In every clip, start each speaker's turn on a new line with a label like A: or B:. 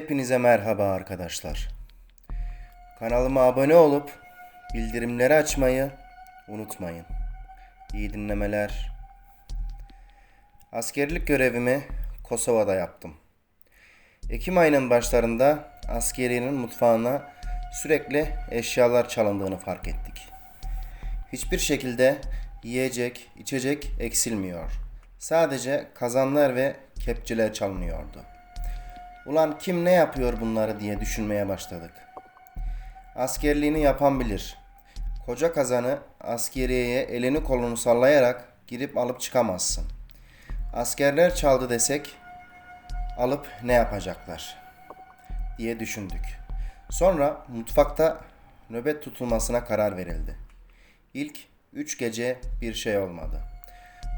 A: Hepinize merhaba arkadaşlar. Kanalıma abone olup bildirimleri açmayı unutmayın. İyi dinlemeler. Askerlik görevimi Kosova'da yaptım. Ekim ayının başlarında askeriyenin mutfağına sürekli eşyalar çalındığını fark ettik. Hiçbir şekilde yiyecek, içecek eksilmiyor. Sadece kazanlar ve kepçeler çalınıyordu. Ulan kim ne yapıyor bunları diye düşünmeye başladık. Askerliğini yapan bilir. Koca kazanı askeriyeye elini kolunu sallayarak girip alıp çıkamazsın. Askerler çaldı desek alıp ne yapacaklar diye düşündük. Sonra mutfakta nöbet tutulmasına karar verildi. İlk 3 gece bir şey olmadı.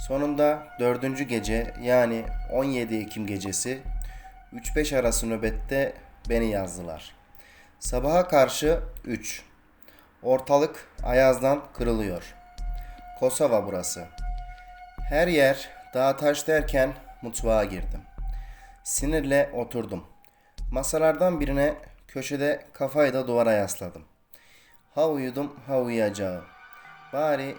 A: Sonunda dördüncü gece yani 17 Ekim gecesi 3-5 arası nöbette beni yazdılar. Sabaha karşı 3. Ortalık ayazdan kırılıyor. Kosova burası. Her yer dağ taş derken mutfağa girdim. Sinirle oturdum. Masalardan birine köşede kafayı da duvara yasladım. Ha uyudum ha uyuyacağım. Bari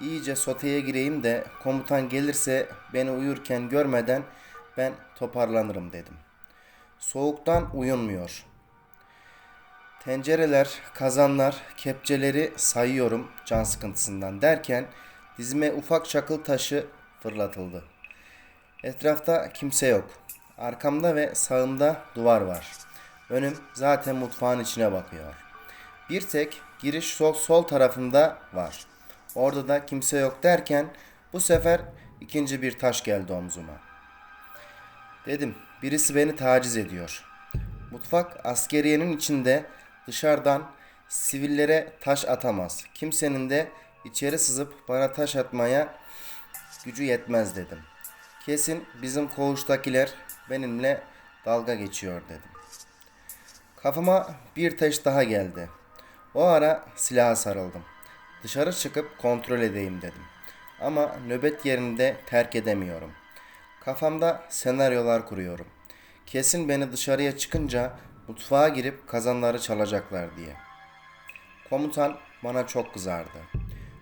A: iyice soteye gireyim de komutan gelirse beni uyurken görmeden ben toparlanırım dedim. Soğuktan uyunmuyor. Tencereler, kazanlar, kepçeleri sayıyorum can sıkıntısından derken dizime ufak çakıl taşı fırlatıldı. Etrafta kimse yok. Arkamda ve sağımda duvar var. Önüm zaten mutfağın içine bakıyor. Bir tek giriş sol, sol tarafında var. Orada da kimse yok derken bu sefer ikinci bir taş geldi omzuma. Dedim birisi beni taciz ediyor. Mutfak askeriyenin içinde dışarıdan sivillere taş atamaz. Kimsenin de içeri sızıp bana taş atmaya gücü yetmez dedim. Kesin bizim koğuştakiler benimle dalga geçiyor dedim. Kafama bir taş daha geldi. O ara silaha sarıldım. Dışarı çıkıp kontrol edeyim dedim. Ama nöbet yerinde terk edemiyorum. Kafamda senaryolar kuruyorum. Kesin beni dışarıya çıkınca mutfağa girip kazanları çalacaklar diye. Komutan bana çok kızardı.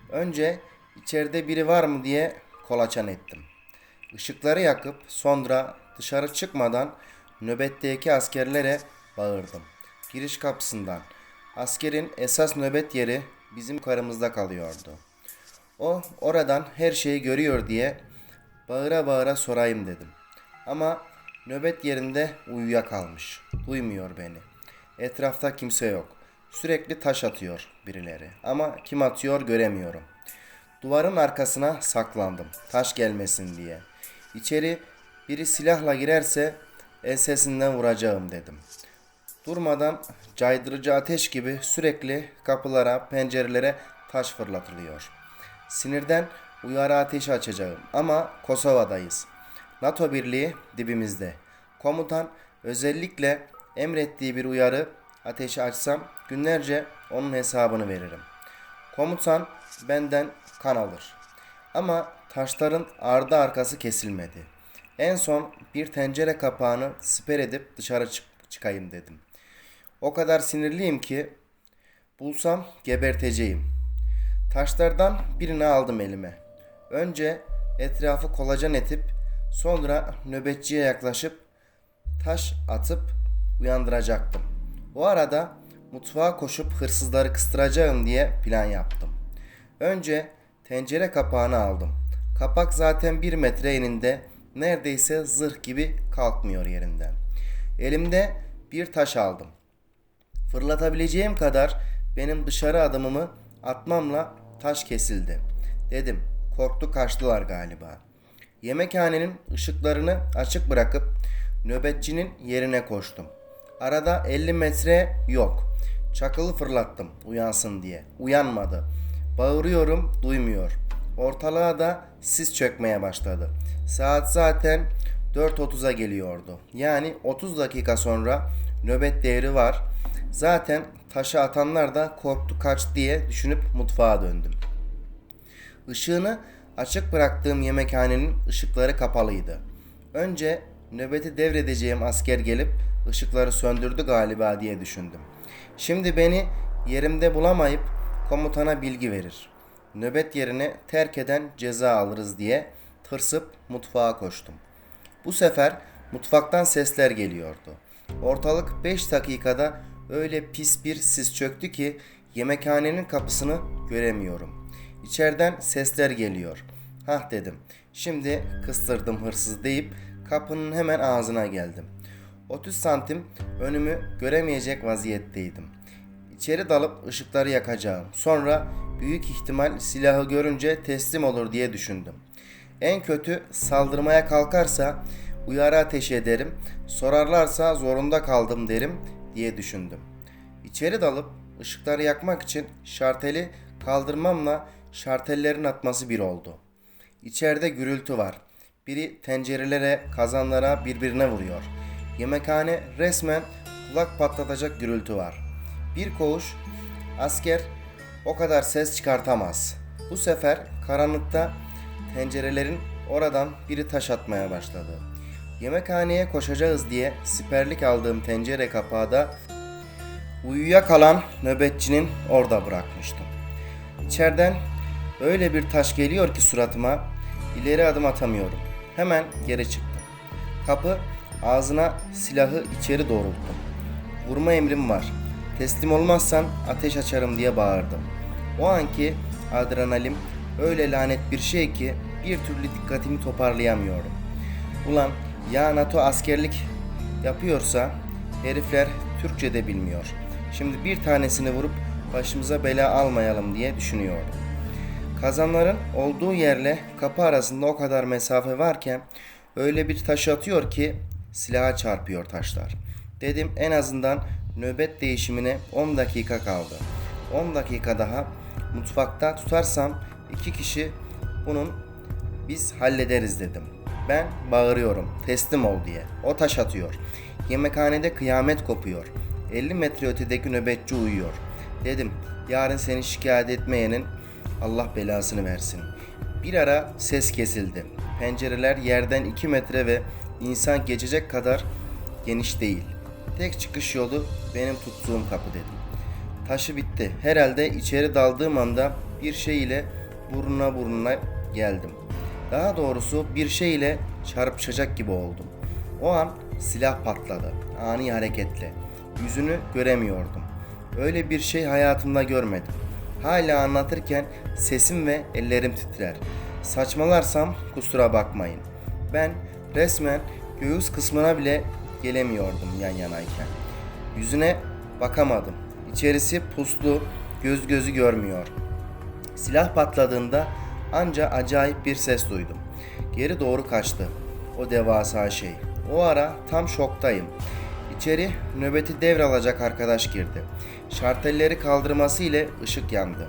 A: Önce içeride biri var mı diye kolaçan ettim. Işıkları yakıp sonra dışarı çıkmadan nöbetteki askerlere bağırdım. Giriş kapısından. Askerin esas nöbet yeri bizim karımızda kalıyordu. O oradan her şeyi görüyor diye bağıra bağıra sorayım dedim. Ama nöbet yerinde uyuyakalmış. Duymuyor beni. Etrafta kimse yok. Sürekli taş atıyor birileri. Ama kim atıyor göremiyorum. Duvarın arkasına saklandım. Taş gelmesin diye. İçeri biri silahla girerse ensesinden vuracağım dedim. Durmadan caydırıcı ateş gibi sürekli kapılara, pencerelere taş fırlatılıyor. Sinirden uyarı ateşi açacağım ama Kosova'dayız. NATO birliği dibimizde. Komutan özellikle emrettiği bir uyarı ateşi açsam günlerce onun hesabını veririm. Komutan benden kan alır. Ama taşların ardı arkası kesilmedi. En son bir tencere kapağını siper edip dışarı çık- çıkayım dedim. O kadar sinirliyim ki bulsam geberteceğim. Taşlardan birini aldım elime. Önce etrafı kolacan etip sonra nöbetçiye yaklaşıp taş atıp uyandıracaktım. O arada mutfağa koşup hırsızları kıstıracağım diye plan yaptım. Önce tencere kapağını aldım. Kapak zaten bir metre eninde neredeyse zırh gibi kalkmıyor yerinden. Elimde bir taş aldım. Fırlatabileceğim kadar benim dışarı adımımı atmamla taş kesildi. Dedim korktu kaçtılar galiba. Yemekhanenin ışıklarını açık bırakıp nöbetçinin yerine koştum. Arada 50 metre yok. Çakılı fırlattım uyansın diye. Uyanmadı. Bağırıyorum duymuyor. Ortalığa da sis çökmeye başladı. Saat zaten 4.30'a geliyordu. Yani 30 dakika sonra nöbet devri var. Zaten taşı atanlar da korktu kaç diye düşünüp mutfağa döndüm. Işığını açık bıraktığım yemekhanenin ışıkları kapalıydı. Önce nöbeti devredeceğim asker gelip ışıkları söndürdü galiba diye düşündüm. Şimdi beni yerimde bulamayıp komutana bilgi verir. Nöbet yerini terk eden ceza alırız diye tırsıp mutfağa koştum. Bu sefer mutfaktan sesler geliyordu. Ortalık 5 dakikada öyle pis bir sis çöktü ki yemekhanenin kapısını göremiyorum. İçeriden sesler geliyor. Hah dedim. Şimdi kıstırdım hırsız deyip kapının hemen ağzına geldim. 30 santim önümü göremeyecek vaziyetteydim. İçeri dalıp ışıkları yakacağım. Sonra büyük ihtimal silahı görünce teslim olur diye düşündüm. En kötü saldırmaya kalkarsa uyarı ateş ederim, sorarlarsa zorunda kaldım derim diye düşündüm. İçeri dalıp ışıkları yakmak için şarteli kaldırmamla şartellerin atması bir oldu. İçeride gürültü var. Biri tencerelere, kazanlara birbirine vuruyor. Yemekhane resmen kulak patlatacak gürültü var. Bir koğuş asker o kadar ses çıkartamaz. Bu sefer karanlıkta tencerelerin oradan biri taş atmaya başladı. Yemekhaneye koşacağız diye siperlik aldığım tencere kapağı da uyuya kalan nöbetçinin orada bırakmıştım. İçeriden öyle bir taş geliyor ki suratıma ileri adım atamıyorum. Hemen geri çıktım. Kapı ağzına silahı içeri doğrulttum. Vurma emrim var. Teslim olmazsan ateş açarım diye bağırdım. O anki adrenalim öyle lanet bir şey ki bir türlü dikkatimi toparlayamıyorum. Ulan ya NATO askerlik yapıyorsa herifler Türkçe de bilmiyor. Şimdi bir tanesini vurup başımıza bela almayalım diye düşünüyordum. Kazanların olduğu yerle kapı arasında o kadar mesafe varken öyle bir taş atıyor ki silaha çarpıyor taşlar. Dedim en azından nöbet değişimine 10 dakika kaldı. 10 dakika daha mutfakta tutarsam iki kişi bunun biz hallederiz dedim. Ben bağırıyorum teslim ol diye. O taş atıyor. Yemekhanede kıyamet kopuyor. 50 metre ötedeki nöbetçi uyuyor. Dedim yarın seni şikayet etmeyenin Allah belasını versin. Bir ara ses kesildi. Pencereler yerden 2 metre ve insan geçecek kadar geniş değil. Tek çıkış yolu benim tuttuğum kapı dedim. Taşı bitti. Herhalde içeri daldığım anda bir şey ile burnuna burnuna geldim. Daha doğrusu bir şey ile çarpışacak gibi oldum. O an silah patladı. Ani hareketle. Yüzünü göremiyordum. Öyle bir şey hayatımda görmedim. Hala anlatırken sesim ve ellerim titrer. Saçmalarsam kusura bakmayın. Ben resmen göğüs kısmına bile gelemiyordum yan yanayken. Yüzüne bakamadım. İçerisi puslu, göz gözü görmüyor. Silah patladığında anca acayip bir ses duydum. Geri doğru kaçtı. O devasa şey. O ara tam şoktayım. İçeri nöbeti devralacak arkadaş girdi. Şartelleri kaldırması ile ışık yandı.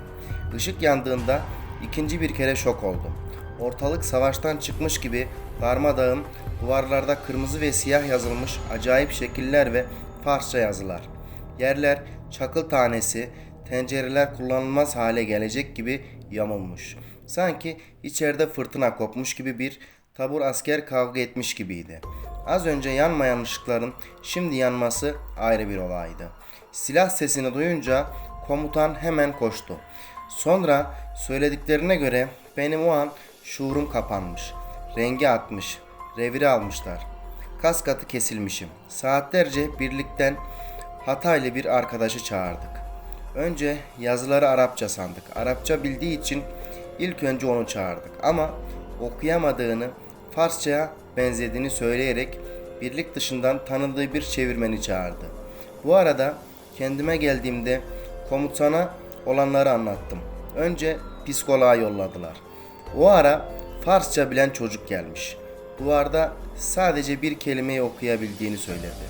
A: Işık yandığında ikinci bir kere şok oldum. Ortalık savaştan çıkmış gibi darmadağın, duvarlarda kırmızı ve siyah yazılmış acayip şekiller ve Farsça yazılar. Yerler çakıl tanesi, tencereler kullanılmaz hale gelecek gibi yamulmuş. Sanki içeride fırtına kopmuş gibi bir tabur asker kavga etmiş gibiydi. Az önce yanmayan ışıkların şimdi yanması ayrı bir olaydı. Silah sesini duyunca komutan hemen koştu. Sonra söylediklerine göre benim o an şuurum kapanmış. Rengi atmış. Reviri almışlar. Kas katı kesilmişim. Saatlerce birlikten Hataylı bir arkadaşı çağırdık. Önce yazıları Arapça sandık. Arapça bildiği için ilk önce onu çağırdık. Ama okuyamadığını, Farsça'ya benzediğini söyleyerek birlik dışından tanıdığı bir çevirmeni çağırdı. Bu arada kendime geldiğimde komutana olanları anlattım. Önce psikoloğa yolladılar. O ara Farsça bilen çocuk gelmiş. Duvarda sadece bir kelimeyi okuyabildiğini söyledi.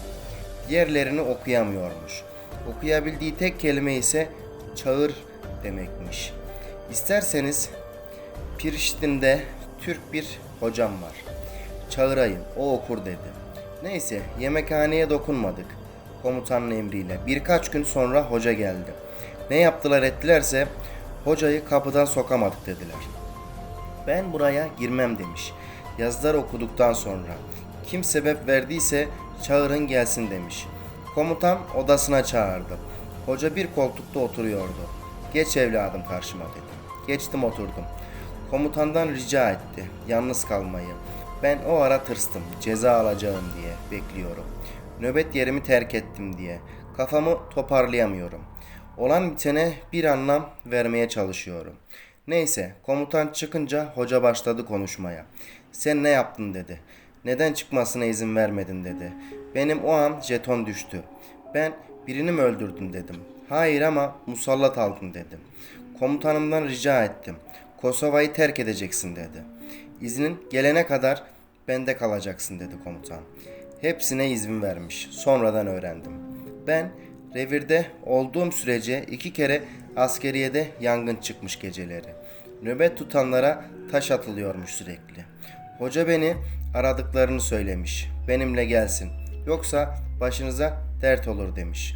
A: Diğerlerini okuyamıyormuş. Okuyabildiği tek kelime ise çağır demekmiş. İsterseniz Piriştin'de Türk bir hocam var. Çağırayım, o okur dedi. Neyse, yemekhaneye dokunmadık. Komutanın emriyle. Birkaç gün sonra hoca geldi. Ne yaptılar ettilerse hocayı kapıdan sokamadık dediler. Ben buraya girmem demiş. Yazılar okuduktan sonra Kim sebep verdiyse çağırın gelsin demiş. Komutan odasına çağırdı. Hoca bir koltukta oturuyordu. Geç evladım karşıma dedi. Geçtim oturdum. Komutandan rica etti yalnız kalmayı. Ben o ara tırstım ceza alacağım diye bekliyorum. Nöbet yerimi terk ettim diye. Kafamı toparlayamıyorum. Olan bitene bir anlam vermeye çalışıyorum. Neyse komutan çıkınca hoca başladı konuşmaya. Sen ne yaptın dedi. Neden çıkmasına izin vermedin dedi. Benim o an jeton düştü. Ben birini mi öldürdüm dedim. Hayır ama musallat aldın dedim. Komutanımdan rica ettim. Kosova'yı terk edeceksin dedi. İznin gelene kadar bende kalacaksın dedi komutan. Hepsine izin vermiş. Sonradan öğrendim. Ben revirde olduğum sürece iki kere askeriyede yangın çıkmış geceleri. Nöbet tutanlara taş atılıyormuş sürekli. Hoca beni aradıklarını söylemiş. Benimle gelsin. Yoksa başınıza dert olur demiş.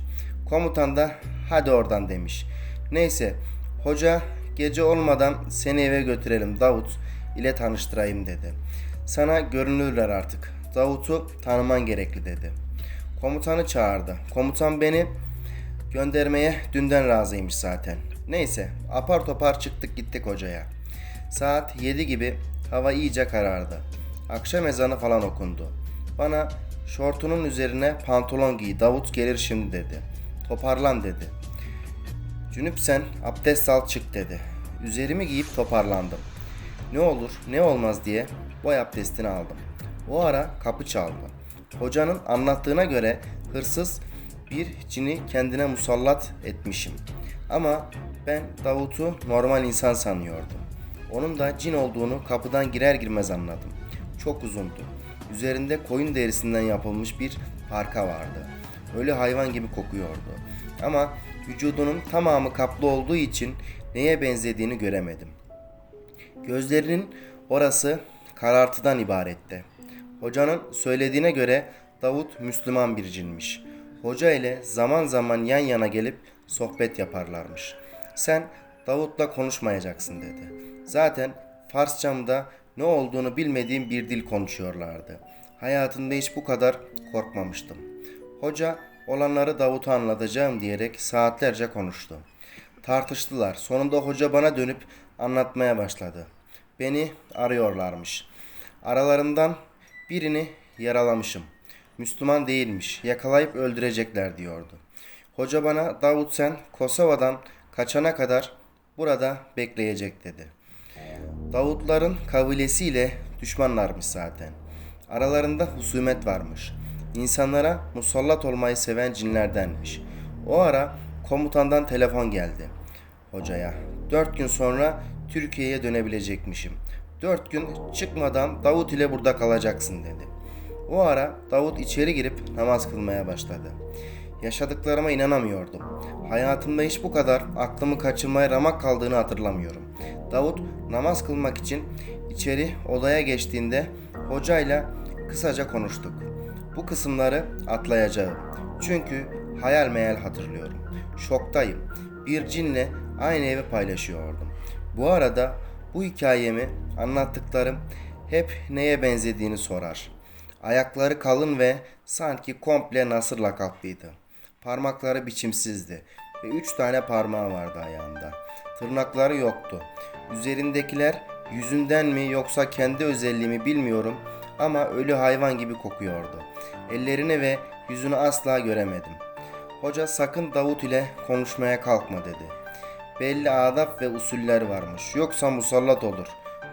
A: Komutan da hadi oradan demiş. Neyse hoca gece olmadan seni eve götürelim Davut ile tanıştırayım dedi. Sana görünürler artık. Davut'u tanıman gerekli dedi. Komutanı çağırdı. Komutan beni göndermeye dünden razıymış zaten. Neyse apar topar çıktık gittik hocaya. Saat 7 gibi hava iyice karardı. Akşam ezanı falan okundu. Bana şortunun üzerine pantolon giy Davut gelir şimdi dedi. Toparlan dedi. Cünüp sen abdest al çık dedi. Üzerimi giyip toparlandım. Ne olur ne olmaz diye boy abdestini aldım. O ara kapı çaldı. Hocanın anlattığına göre hırsız bir cini kendine musallat etmişim. Ama ben Davut'u normal insan sanıyordum. Onun da cin olduğunu kapıdan girer girmez anladım. Çok uzundu. Üzerinde koyun derisinden yapılmış bir parka vardı. Ölü hayvan gibi kokuyordu. Ama vücudunun tamamı kaplı olduğu için neye benzediğini göremedim. Gözlerinin orası karartıdan ibaretti. Hocanın söylediğine göre Davut Müslüman bir cinmiş. Hoca ile zaman zaman yan yana gelip sohbet yaparlarmış. Sen Davut'la konuşmayacaksın dedi. Zaten Farsçamda ne olduğunu bilmediğim bir dil konuşuyorlardı. Hayatımda hiç bu kadar korkmamıştım. Hoca olanları Davut'a anlatacağım diyerek saatlerce konuştu. Tartıştılar. Sonunda hoca bana dönüp anlatmaya başladı. Beni arıyorlarmış. Aralarından birini yaralamışım. Müslüman değilmiş. Yakalayıp öldürecekler diyordu. Hoca bana Davut sen Kosova'dan kaçana kadar burada bekleyecek dedi. Davutların kabilesiyle düşmanlarmış zaten. Aralarında husumet varmış. İnsanlara musallat olmayı seven cinlerdenmiş. O ara komutandan telefon geldi hocaya. Dört gün sonra Türkiye'ye dönebilecekmişim. Dört gün çıkmadan Davut ile burada kalacaksın dedi. O ara Davut içeri girip namaz kılmaya başladı. Yaşadıklarıma inanamıyordum. Hayatımda hiç bu kadar aklımı kaçırmaya ramak kaldığını hatırlamıyorum. Davut namaz kılmak için içeri odaya geçtiğinde hocayla kısaca konuştuk. Bu kısımları atlayacağım. Çünkü hayal meyal hatırlıyorum. Şoktayım. Bir cinle aynı evi paylaşıyordum. Bu arada bu hikayemi anlattıklarım hep neye benzediğini sorar. Ayakları kalın ve sanki komple Nasır lakaplıydı. Parmakları biçimsizdi ve üç tane parmağı vardı ayağında. Tırnakları yoktu. Üzerindekiler yüzünden mi yoksa kendi özelliği mi bilmiyorum ama ölü hayvan gibi kokuyordu. Ellerini ve yüzünü asla göremedim. Hoca sakın Davut ile konuşmaya kalkma dedi. Belli adab ve usuller varmış. Yoksa musallat olur.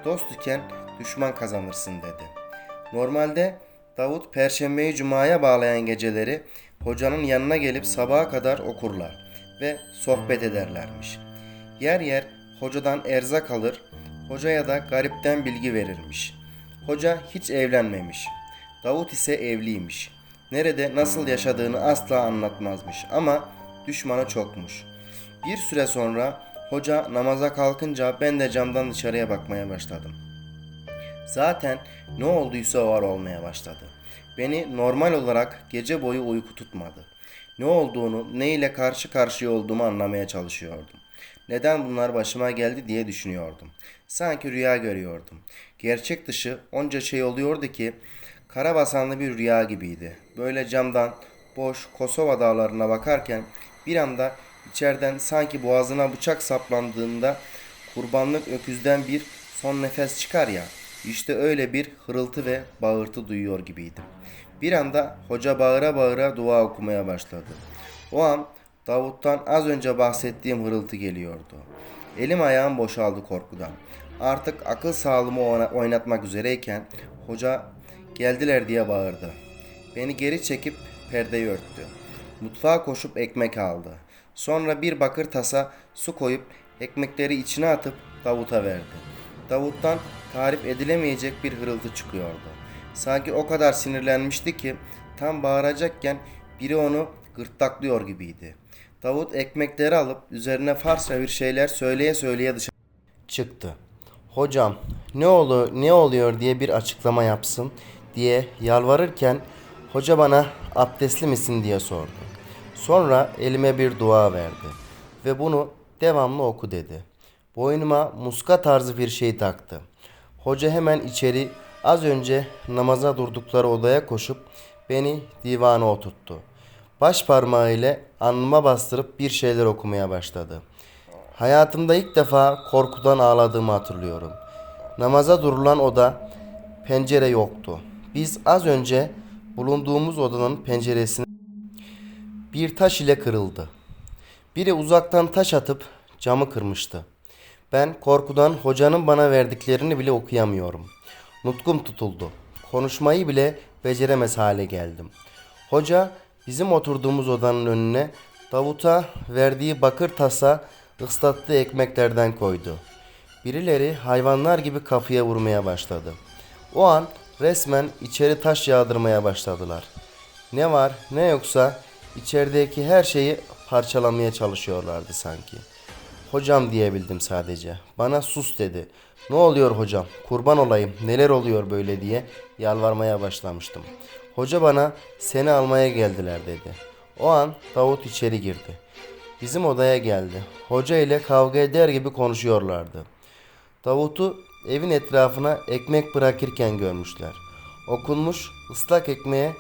A: Dost iken düşman kazanırsın dedi. Normalde Davut Perşembeyi Cuma'ya bağlayan geceleri hocanın yanına gelip sabaha kadar okurlar ve sohbet ederlermiş. Yer yer hocadan erzak alır, hocaya da garipten bilgi verirmiş. Hoca hiç evlenmemiş. Davut ise evliymiş. Nerede nasıl yaşadığını asla anlatmazmış ama düşmanı çokmuş. Bir süre sonra hoca namaza kalkınca ben de camdan dışarıya bakmaya başladım. Zaten ne olduysa var olmaya başladı. Beni normal olarak gece boyu uyku tutmadı. Ne olduğunu, ne ile karşı karşıya olduğumu anlamaya çalışıyordum. Neden bunlar başıma geldi diye düşünüyordum. Sanki rüya görüyordum. Gerçek dışı onca şey oluyordu ki Karabasanlı bir rüya gibiydi. Böyle camdan boş Kosova dağlarına bakarken bir anda içeriden sanki boğazına bıçak saplandığında kurbanlık öküzden bir son nefes çıkar ya. İşte öyle bir hırıltı ve bağırtı duyuyor gibiydim. Bir anda hoca bağıra bağıra dua okumaya başladı. O an Davut'tan az önce bahsettiğim hırıltı geliyordu. Elim ayağım boşaldı korkudan. Artık akıl sağlığımı oyna- oynatmak üzereyken hoca geldiler diye bağırdı. Beni geri çekip perdeyi örttü. Mutfağa koşup ekmek aldı. Sonra bir bakır tasa su koyup ekmekleri içine atıp Davut'a verdi. Davut'tan tarif edilemeyecek bir hırıltı çıkıyordu. Sanki o kadar sinirlenmişti ki tam bağıracakken biri onu gırtlaklıyor gibiydi. Davut ekmekleri alıp üzerine Farsça bir şeyler söyleye söyleye dışarı çıktı. Hocam ne oluyor ne oluyor diye bir açıklama yapsın diye yalvarırken hoca bana abdestli misin diye sordu. Sonra elime bir dua verdi ve bunu devamlı oku dedi. Boynuma muska tarzı bir şey taktı. Hoca hemen içeri az önce namaza durdukları odaya koşup beni divana oturttu. Baş parmağı ile alnıma bastırıp bir şeyler okumaya başladı. Hayatımda ilk defa korkudan ağladığımı hatırlıyorum. Namaza durulan oda pencere yoktu. Biz az önce bulunduğumuz odanın penceresini bir taş ile kırıldı. Biri uzaktan taş atıp camı kırmıştı. Ben korkudan hocanın bana verdiklerini bile okuyamıyorum. Nutkum tutuldu. Konuşmayı bile beceremez hale geldim. Hoca bizim oturduğumuz odanın önüne Davut'a verdiği bakır tasa ıslattığı ekmeklerden koydu. Birileri hayvanlar gibi kafaya vurmaya başladı. O an resmen içeri taş yağdırmaya başladılar. Ne var ne yoksa içerideki her şeyi parçalamaya çalışıyorlardı sanki. Hocam diyebildim sadece. Bana sus dedi. Ne oluyor hocam? Kurban olayım. Neler oluyor böyle diye yalvarmaya başlamıştım. Hoca bana seni almaya geldiler dedi. O an Davut içeri girdi. Bizim odaya geldi. Hoca ile kavga eder gibi konuşuyorlardı. Davut'u evin etrafına ekmek bırakırken görmüşler. Okunmuş ıslak ekmeğe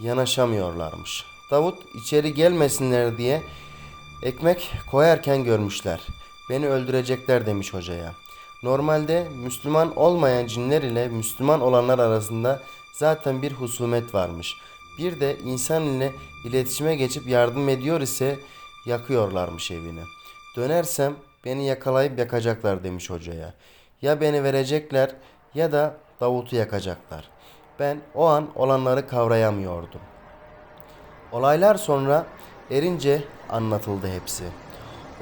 A: yanaşamıyorlarmış. Davut içeri gelmesinler diye ekmek koyarken görmüşler. Beni öldürecekler demiş hocaya. Normalde Müslüman olmayan cinler ile Müslüman olanlar arasında zaten bir husumet varmış. Bir de insan ile iletişime geçip yardım ediyor ise yakıyorlarmış evini. Dönersem beni yakalayıp yakacaklar demiş hocaya. Ya beni verecekler ya da Davut'u yakacaklar. Ben o an olanları kavrayamıyordum. Olaylar sonra erince anlatıldı hepsi.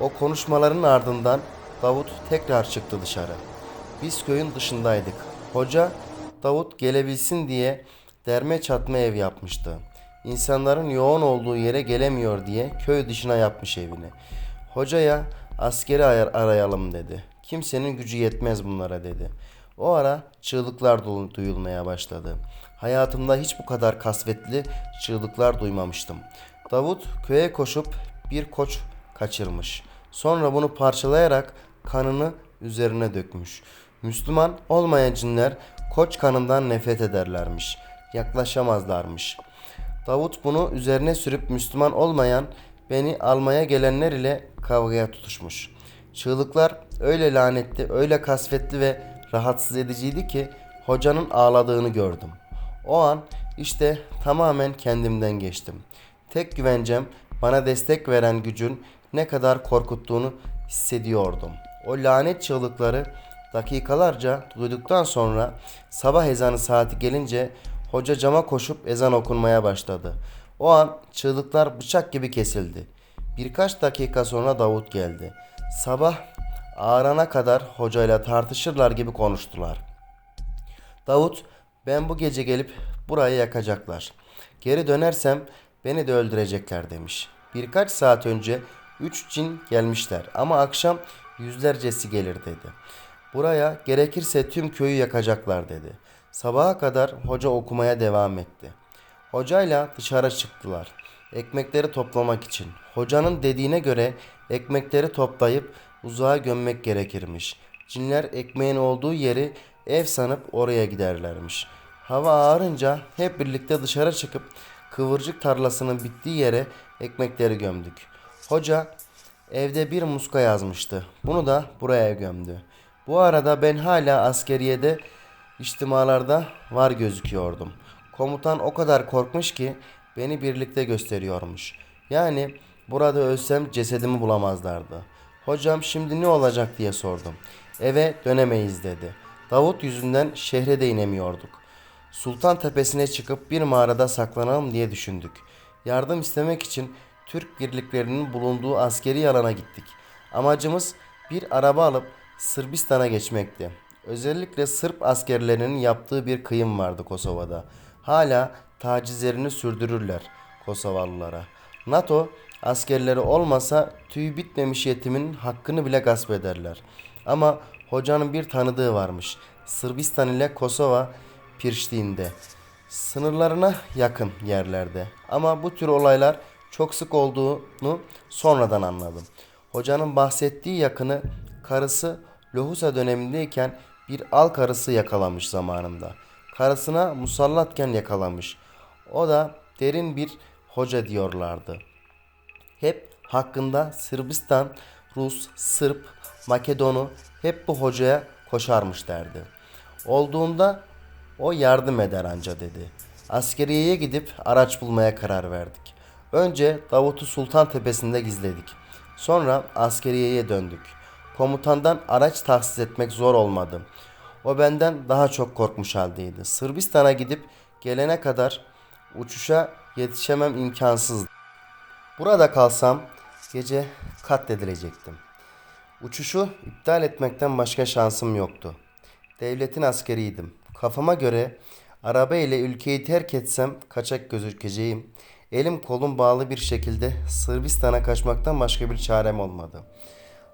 A: O konuşmaların ardından Davut tekrar çıktı dışarı. Biz köyün dışındaydık. Hoca Davut gelebilsin diye derme çatma ev yapmıştı. İnsanların yoğun olduğu yere gelemiyor diye köy dışına yapmış evini. Hocaya askeri ayar arayalım dedi. Kimsenin gücü yetmez bunlara dedi. O ara çığlıklar du- duyulmaya başladı. Hayatımda hiç bu kadar kasvetli çığlıklar duymamıştım. Davut köye koşup bir koç kaçırmış. Sonra bunu parçalayarak kanını üzerine dökmüş. Müslüman olmayan cinler koç kanından nefret ederlermiş. Yaklaşamazlarmış. Davut bunu üzerine sürüp Müslüman olmayan beni almaya gelenler ile kavgaya tutuşmuş. Çığlıklar öyle lanetli, öyle kasvetli ve rahatsız ediciydi ki hocanın ağladığını gördüm. O an işte tamamen kendimden geçtim. Tek güvencem bana destek veren gücün ne kadar korkuttuğunu hissediyordum. O lanet çığlıkları dakikalarca duyduktan sonra sabah ezanı saati gelince hoca cama koşup ezan okunmaya başladı. O an çığlıklar bıçak gibi kesildi. Birkaç dakika sonra Davut geldi. Sabah ağarana kadar hocayla tartışırlar gibi konuştular. Davut ben bu gece gelip burayı yakacaklar. Geri dönersem beni de öldürecekler demiş. Birkaç saat önce üç cin gelmişler ama akşam yüzlercesi gelir dedi. Buraya gerekirse tüm köyü yakacaklar dedi. Sabaha kadar hoca okumaya devam etti. Hocayla dışarı çıktılar. Ekmekleri toplamak için. Hocanın dediğine göre ekmekleri toplayıp uzağa gömmek gerekirmiş. Cinler ekmeğin olduğu yeri ev sanıp oraya giderlermiş. Hava ağarınca hep birlikte dışarı çıkıp kıvırcık tarlasının bittiği yere ekmekleri gömdük. Hoca evde bir muska yazmıştı. Bunu da buraya gömdü. Bu arada ben hala askeriyede içtimalarda var gözüküyordum. Komutan o kadar korkmuş ki beni birlikte gösteriyormuş. Yani burada ölsem cesedimi bulamazlardı. Hocam şimdi ne olacak diye sordum. Eve dönemeyiz dedi. Davut yüzünden şehre de inemiyorduk. Sultan tepesine çıkıp bir mağarada saklanalım diye düşündük. Yardım istemek için Türk birliklerinin bulunduğu askeri alana gittik. Amacımız bir araba alıp Sırbistan'a geçmekti. Özellikle Sırp askerlerinin yaptığı bir kıyım vardı Kosova'da. Hala tacizlerini sürdürürler Kosovalılara. NATO askerleri olmasa tüy bitmemiş yetimin hakkını bile gasp ederler. Ama hocanın bir tanıdığı varmış. Sırbistan ile Kosova Pirştiğinde. Sınırlarına yakın yerlerde. Ama bu tür olaylar çok sık olduğunu sonradan anladım. Hocanın bahsettiği yakını karısı Lohusa dönemindeyken bir al karısı yakalamış zamanında. Karısına musallatken yakalamış. O da derin bir hoca diyorlardı. Hep hakkında Sırbistan, Rus, Sırp, Makedonu hep bu hocaya koşarmış derdi. Olduğunda o yardım eder anca dedi. Askeriyeye gidip araç bulmaya karar verdik. Önce Davut'u Sultan Tepesi'nde gizledik. Sonra askeriyeye döndük. Komutandan araç tahsis etmek zor olmadı. O benden daha çok korkmuş haldeydi. Sırbistan'a gidip gelene kadar uçuşa yetişemem imkansızdı. Burada kalsam gece katledilecektim. Uçuşu iptal etmekten başka şansım yoktu. Devletin askeriydim. Kafama göre araba ile ülkeyi terk etsem kaçak gözükeceğim. Elim kolum bağlı bir şekilde Sırbistan'a kaçmaktan başka bir çarem olmadı.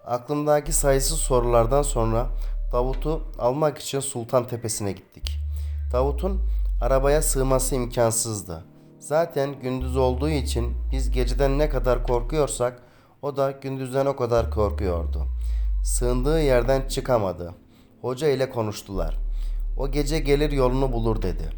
A: Aklımdaki sayısız sorulardan sonra Davut'u almak için Sultan Tepesi'ne gittik. Davut'un arabaya sığması imkansızdı. Zaten gündüz olduğu için biz geceden ne kadar korkuyorsak o da gündüzden o kadar korkuyordu. Sığındığı yerden çıkamadı. Hoca ile konuştular. O gece gelir yolunu bulur dedi.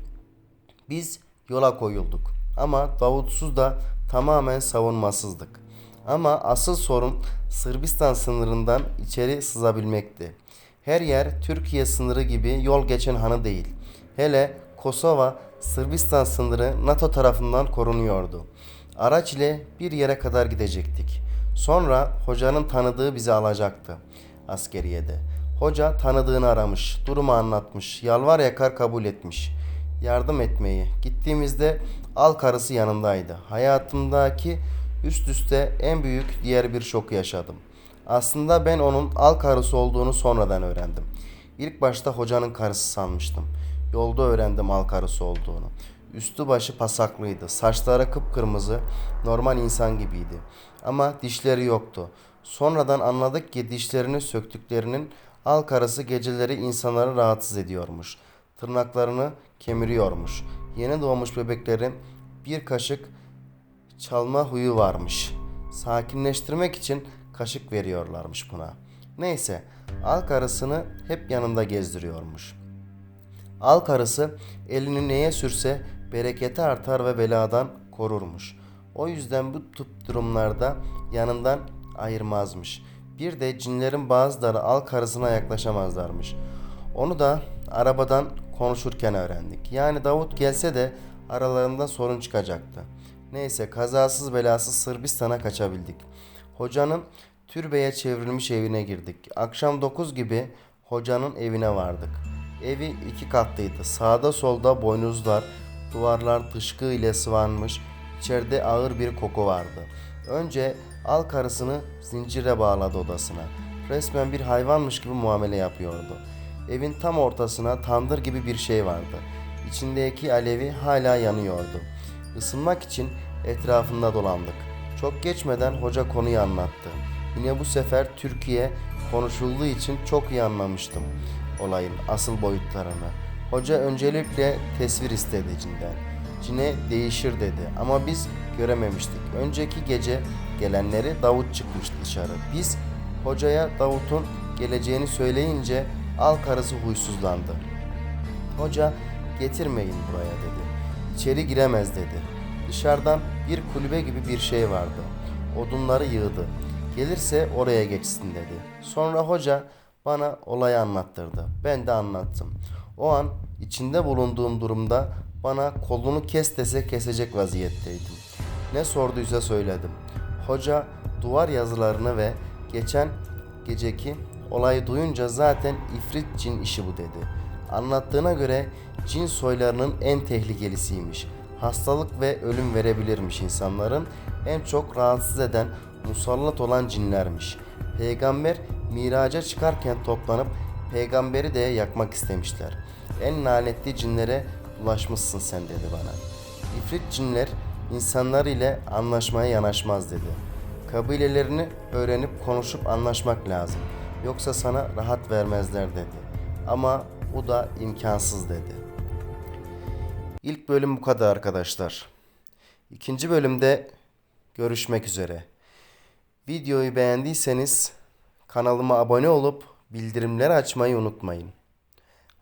A: Biz yola koyulduk. Ama Davutsuz da tamamen savunmasızdık. Ama asıl sorun Sırbistan sınırından içeri sızabilmekti. Her yer Türkiye sınırı gibi yol geçen hanı değil. Hele Kosova Sırbistan sınırı NATO tarafından korunuyordu. Araç ile bir yere kadar gidecektik. Sonra hocanın tanıdığı bizi alacaktı askeriyede. Hoca tanıdığını aramış, durumu anlatmış, yalvar yakar kabul etmiş. Yardım etmeyi. Gittiğimizde al karısı yanındaydı. Hayatımdaki üst üste en büyük diğer bir şoku yaşadım. Aslında ben onun al karısı olduğunu sonradan öğrendim. İlk başta hocanın karısı sanmıştım. Yolda öğrendim al karısı olduğunu. Üstü başı pasaklıydı. Saçları kıpkırmızı, normal insan gibiydi. Ama dişleri yoktu. Sonradan anladık ki dişlerini söktüklerinin al karısı geceleri insanları rahatsız ediyormuş. Tırnaklarını kemiriyormuş. Yeni doğmuş bebeklerin bir kaşık çalma huyu varmış. Sakinleştirmek için kaşık veriyorlarmış buna. Neyse, al karısını hep yanında gezdiriyormuş. Al karısı elini neye sürse bereketi artar ve beladan korurmuş. O yüzden bu tip durumlarda yanından ayırmazmış. Bir de cinlerin bazıları al karısına yaklaşamazlarmış. Onu da arabadan konuşurken öğrendik. Yani Davut gelse de aralarında sorun çıkacaktı. Neyse kazasız belasız Sırbistan'a kaçabildik. Hocanın türbeye çevrilmiş evine girdik. Akşam 9 gibi hocanın evine vardık. Evi iki katlıydı. Sağda solda boynuzlar, duvarlar dışkı ile sıvanmış. İçeride ağır bir koku vardı. Önce al karısını zincire bağladı odasına. Resmen bir hayvanmış gibi muamele yapıyordu. Evin tam ortasına tandır gibi bir şey vardı. İçindeki alevi hala yanıyordu. Isınmak için etrafında dolandık. Çok geçmeden hoca konuyu anlattı. Yine bu sefer Türkiye konuşulduğu için çok iyi anlamıştım olayın asıl boyutlarını. Hoca öncelikle tesvir istedi cinden. Cine değişir dedi ama biz görememiştik. Önceki gece gelenleri Davut çıkmış dışarı. Biz hocaya Davut'un geleceğini söyleyince al karısı huysuzlandı. Hoca getirmeyin buraya dedi. İçeri giremez dedi. Dışarıdan bir kulübe gibi bir şey vardı. Odunları yığdı. Gelirse oraya geçsin dedi. Sonra hoca bana olayı anlattırdı. Ben de anlattım. O an içinde bulunduğum durumda bana kolunu kes dese kesecek vaziyetteydim. Ne sorduysa söyledim. Hoca duvar yazılarını ve geçen geceki olayı duyunca zaten ifrit cin işi bu dedi. Anlattığına göre cin soylarının en tehlikelisiymiş. Hastalık ve ölüm verebilirmiş insanların. En çok rahatsız eden musallat olan cinlermiş. Peygamber miraca çıkarken toplanıp peygamberi de yakmak istemişler. En lanetli cinlere bulaşmışsın sen dedi bana. İfrit cinler insanlar ile anlaşmaya yanaşmaz dedi. Kabilelerini öğrenip konuşup anlaşmak lazım. Yoksa sana rahat vermezler dedi. Ama bu da imkansız dedi. İlk bölüm bu kadar arkadaşlar. İkinci bölümde görüşmek üzere. Videoyu beğendiyseniz kanalıma abone olup bildirimleri açmayı unutmayın.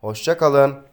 A: Hoşça kalın.